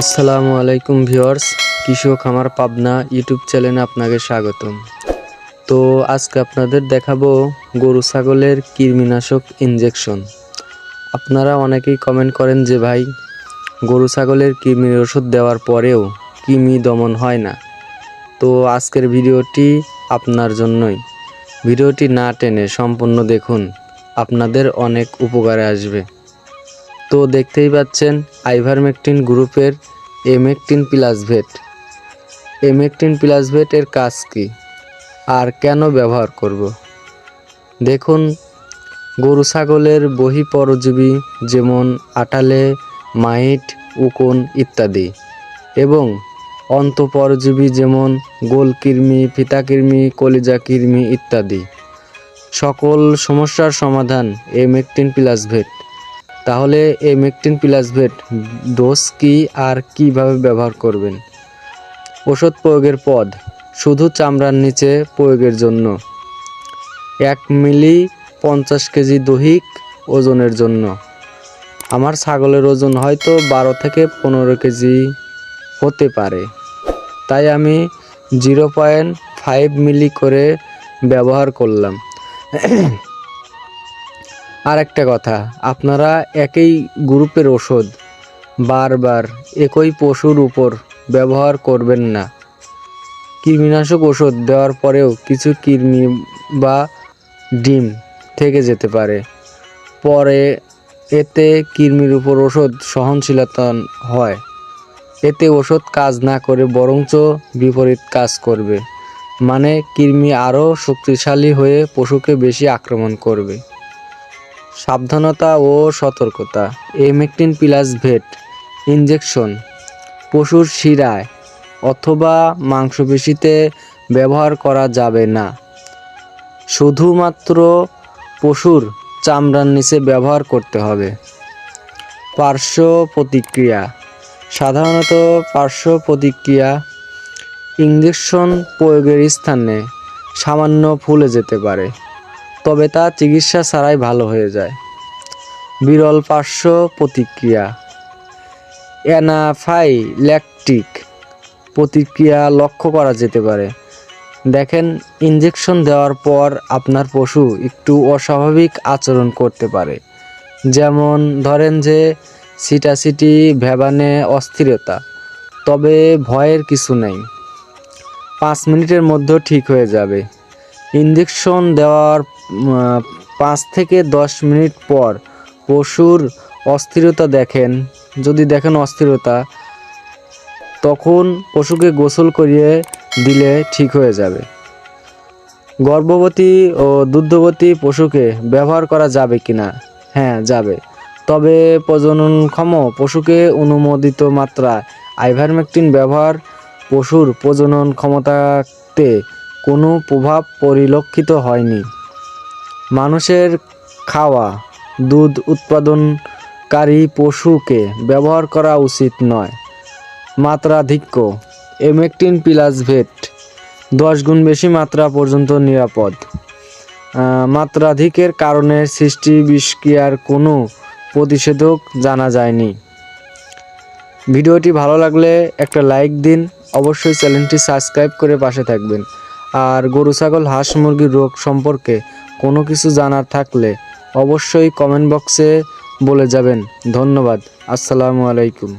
আসসালামু আলাইকুম ভিউয়ার্স, কৃষক আমার পাবনা ইউটিউব চ্যানেলে আপনাকে স্বাগতম। তো আজকে আপনাদের দেখাবো গরু ছাগলের কৃমিনাশক ইনজেকশন আপনারা অনেকেই কমেন্ট করেন যে ভাই, গরু ছাগলের কৃমির ওষুধ দেওয়ার পরেও কৃমি দমন হয় না। তো আজকের ভিডিওটি আপনার জন্যই। ভিডিওটি না টেনে সম্পূর্ণ দেখুন, আপনাদের অনেক উপকারে আসবে। তো দেখতেই পাচ্ছেন আইভারমেকটিন গ্রুপের Emectin plus vet Emectin plus vet এর কাজ কি? আর কেন ব্যবহার করব? দেখুন, গরু ছাগলের বহি পরজীবী যেমন আটালে, মাইট, উকুন ইত্যাদি এবং অন্তঃপরজীবী যেমন গোলকৃমি ফিতাকৃমি কলিজা কৃমি ইত্যাদি। সকল সমস্যার সমাধান এমেকটিন প্লাস ভেট তাহলে এই মেকটিন প্লাস ভেট ডোজ কি আর কীভাবে ব্যবহার করবেন? ওষুধ প্রয়োগের পদ শুধু চামড়ার নিচে প্রয়োগের জন্য। এক মিলি পঞ্চাশ কেজি দৈহিক ওজনের জন্য। আমার ছাগলের ওজন হয়তো বারো থেকে পনেরো কেজি হতে পারে। তাই আমি জিরো পয়েন্ট ফাইভ মিলি করে ব্যবহার করলাম। আর একটা কথা, আপনারা একই গ্রুপের ওষুধ বারবার একই পশুর উপর ব্যবহার করবেন না। কৃমিনাশক ওষুধ দেওয়ার পরেও কিছু কৃমি বা ডিম থেকে যেতে পারে। পরে এতে কৃমির উপর ওষুধ সহনশীলতা হয়। এতে ওষুধ কাজ না করে বরঞ্চ বিপরীত কাজ করবে। মানে কৃমি আরও শক্তিশালী হয়ে পশুকে বেশি আক্রমণ করবে। সাবধানতা ও সতর্কতা। এমেকটিন প্লাস ভেট ইনজেকশন পশুর শিরায়, অথবা মাংসপেশিতে ব্যবহার করা যাবে না। শুধুমাত্র পশুর চামড়ার নিচে ব্যবহার করতে হবে। পার্শ্ব প্রতিক্রিয়া, সাধারণত পার্শ্ব প্রতিক্রিয়া ইঞ্জেকশন প্রয়োগের স্থানে সামান্য ফুলে যেতে পারে। তবে তা চিকিৎসা ছাড়াই ভালো হয়ে যায়। বিরল পার্শ্ব প্রতিক্রিয়া। অ্যানাফাইল্যাকটিক প্রতিক্রিয়া লক্ষ্য করা যেতে পারে। দেখেন ইঞ্জেকশন দেওয়ার পর আপনার পশু একটু অস্বাভাবিক আচরণ করতে পারে। যেমন, ধরেন যে সিটাসিটি, ভ্যাবানে অস্থিরতা। তবে ভয়ের কিছু নেই। পাঁচ মিনিটের মধ্যে ঠিক হয়ে যাবে। ইঞ্জেকশন দেওয়ার পাঁচ থেকে দশ মিনিট পর পশুর অস্থিরতা দেখেন। যদি দেখেন অস্থিরতা, তখন পশুকে গোসল করিয়ে দিলে ঠিক হয়ে যাবে। গর্ভবতী ও দুগ্ধবতী পশুকে ব্যবহার করা যাবে কিনা? হ্যাঁ যাবে। তবে প্রজননক্ষম পশুকে অনুমোদিত মাত্রায় আইভারমেকটিন ব্যবহার পশুর প্রজনন ক্ষমতাতে কোনো প্রভাব পরিলক্ষিত হয়নি। মানুষের খাওয়া, দুধ উৎপাদনকারী পশুকে ব্যবহার করা উচিত নয়। মাত্রাধিক্য, এমেকটিন প্লাস ভেট, দশ গুণ বেশি মাত্রা পর্যন্ত নিরাপদ। মাত্রাধিকের কারণে সৃষ্টি বিষক্রিয়ার কোনো প্রতিষেধক জানা যায়নি। ভিডিওটি ভালো লাগলে একটা লাইক দিন, অবশ্যই চ্যানেলটি সাবস্ক্রাইব করে পাশে থাকবেন। আর গরু, ছাগল, হাঁস, মুরগির রোগ সম্পর্কে কোনো কিছু জানার থাকলে অবশ্যই কমেন্ট বক্সে বলে যাবেন। ধন্যবাদ। আসসালামু আলাইকুম।